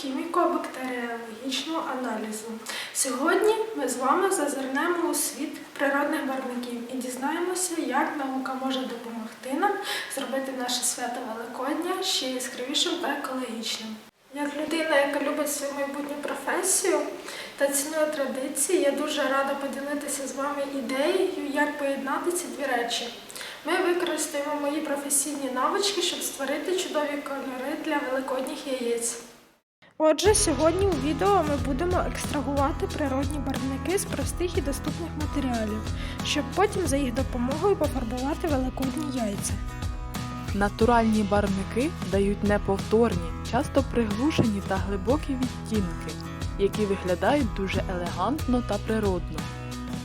хіміко-бактеріологічного аналізу. Сьогодні ми з вами зазирнемо у світ природних барвників і дізнаємося, як наука може допомогти нам зробити наше свято Великодня ще яскравішим та екологічним. Як людина, яка любить свою майбутню професію та цінує традиції, я дуже рада поділитися з вами ідеєю, як поєднати ці дві речі. Ми використаємо мої професійні навички, щоб створити чудові кольори для великодніх яєць. Отже, сьогодні у відео ми будемо екстрагувати природні барвники з простих і доступних матеріалів, щоб потім за їх допомогою пофарбувати великодні яйця. Натуральні барвники дають неповторні, часто приглушені та глибокі відтінки, які виглядають дуже елегантно та природно.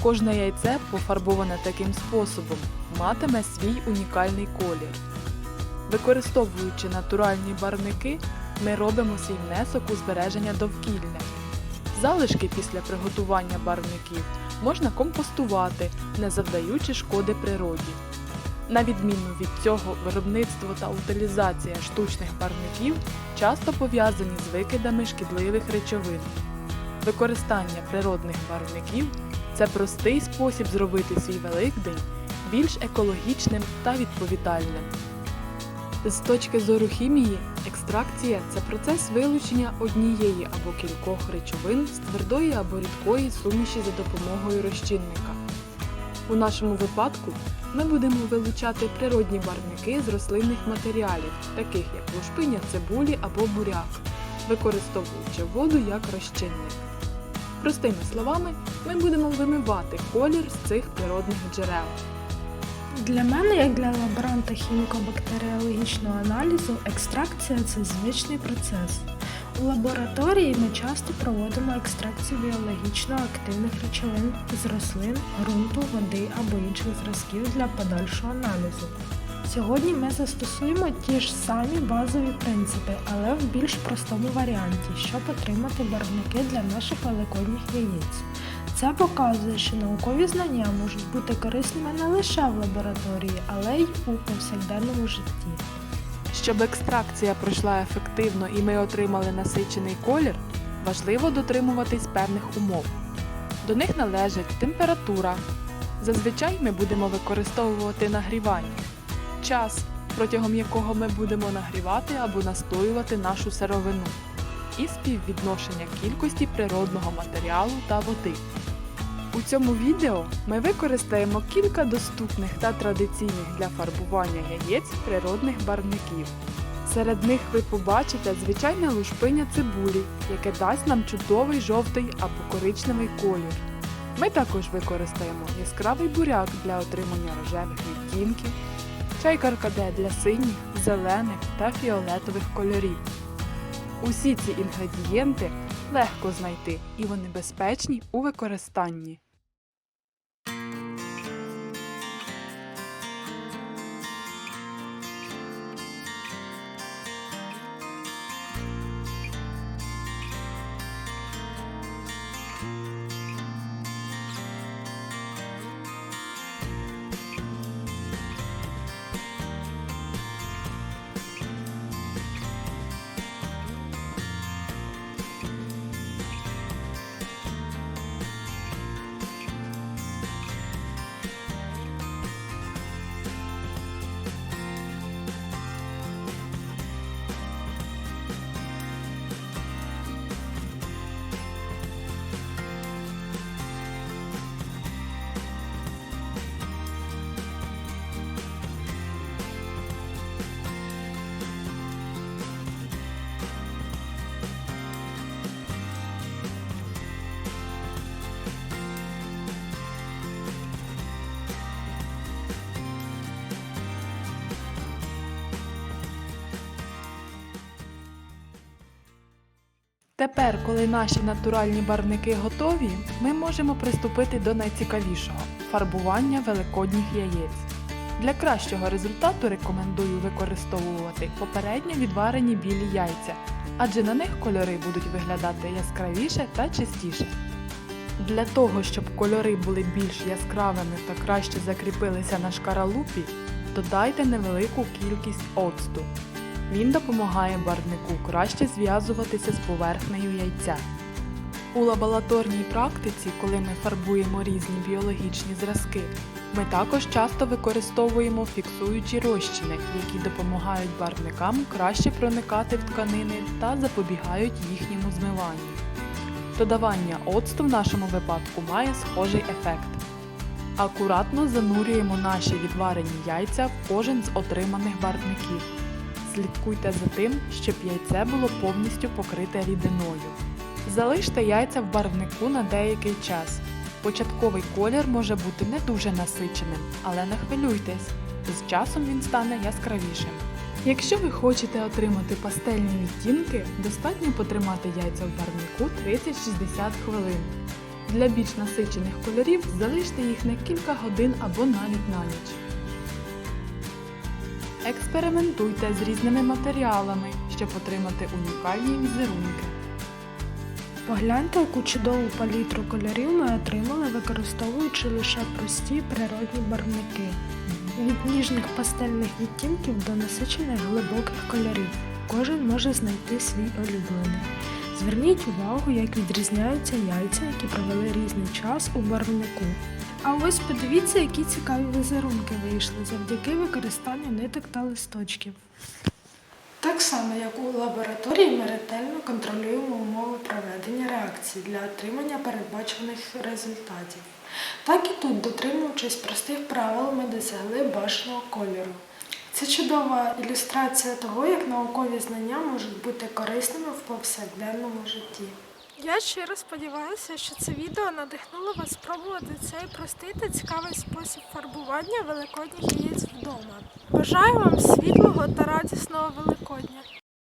Кожне яйце, пофарбоване таким способом, матиме свій унікальний колір. Використовуючи натуральні барвники, ми робимо свій внесок у збереження довкілля. Залишки після приготування барвників можна компостувати, не завдаючи шкоди природі. На відміну від цього, виробництво та утилізація штучних барвників часто пов'язані з викидами шкідливих речовин. Використання природних барвників це простий спосіб зробити свій Великдень більш екологічним та відповідальним. З точки зору хімії, екстракція це процес вилучення однієї або кількох речовин з твердої або рідкої суміші за допомогою розчинника. У нашому випадку ми будемо вилучати природні барвники з рослинних матеріалів, таких як лушпиня цибулі або буряк, використовуючи воду як розчинник. Простими словами, ми будемо вимивати колір з цих природних джерел. Для мене, як для лаборанта хіміко-бактеріологічного аналізу, екстракція це звичний процес. У лабораторії ми часто проводимо екстракцію біологічно активних речовин з рослин, ґрунту, води або інших зразків для подальшого аналізу. Сьогодні ми застосуємо ті ж самі базові принципи, але в більш простому варіанті, щоб отримати барвники для наших великодніх яєць. Це показує, що наукові знання можуть бути корисними не лише в лабораторії, але й у повсякденному житті. Щоб екстракція пройшла ефективно і ми отримали насичений колір, важливо дотримуватись певних умов. До них належить температура. Зазвичай ми будемо використовувати нагрівання, час, протягом якого ми будемо нагрівати або настоювати нашу сировину, і співвідношення кількості природного матеріалу та води. У цьому відео ми використаємо кілька доступних та традиційних для фарбування яєць природних барвників. Серед них ви побачите звичайне лушпиня цибулі, яке дасть нам чудовий жовтий або коричневий колір. Ми також використаємо яскравий буряк для отримання рожевих відтінків, чай каркаде для синіх, зелених та фіолетових кольорів. Усі ці інгредієнти легко знайти і вони безпечні у використанні. Тепер, коли наші натуральні барвники готові, ми можемо приступити до найцікавішого фарбування великодніх яєць. Для кращого результату рекомендую використовувати попередньо відварені білі яйця, адже на них кольори будуть виглядати яскравіше та чистіше. Для того, щоб кольори були більш яскравими та краще закріпилися на шкаралупі, додайте невелику кількість оцту. Він допомагає барвнику краще зв'язуватися з поверхнею яйця. У лабораторній практиці, коли ми фарбуємо різні біологічні зразки, ми також часто використовуємо фіксуючі розчини, які допомагають барвникам краще проникати в тканини та запобігають їхньому змиванню. Додавання оцту в нашому випадку має схожий ефект. Акуратно занурюємо наші відварені яйця в кожен з отриманих барвників. Слідкуйте за тим, щоб яйце було повністю покрите рідиною. Залиште яйця в барвнику на деякий час. Початковий колір може бути не дуже насиченим, але не хвилюйтесь, з часом він стане яскравішим. Якщо ви хочете отримати пастельні відтінки, достатньо потримати яйця в барвнику 30-60 хвилин. Для більш насичених кольорів залиште їх на кілька годин або навіть на ніч. Експериментуйте з різними матеріалами, щоб отримати унікальні візерунки. Погляньте, яку чудову палітру кольорів ми отримали, використовуючи лише прості природні барвники. Від ніжних пастельних відтінків до насичених глибоких кольорів. Кожен може знайти свій улюблений. Зверніть увагу, як відрізняються яйця, які провели різний час у барвнику. А ось подивіться, які цікаві візерунки вийшли завдяки використанню ниток та листочків. Так само, як у лабораторії, ми ретельно контролюємо умови проведення реакцій для отримання передбачених результатів. Так і тут, дотримуючись простих правил, ми досягли бажаного кольору. Це чудова ілюстрація того, як наукові знання можуть бути корисними в повсякденному житті. Я щиро сподіваюся, що це відео надихнуло вас спробувати цей простий та цікавий спосіб фарбування великодніх яєць вдома. Бажаю вам світлого та радісного Великодня!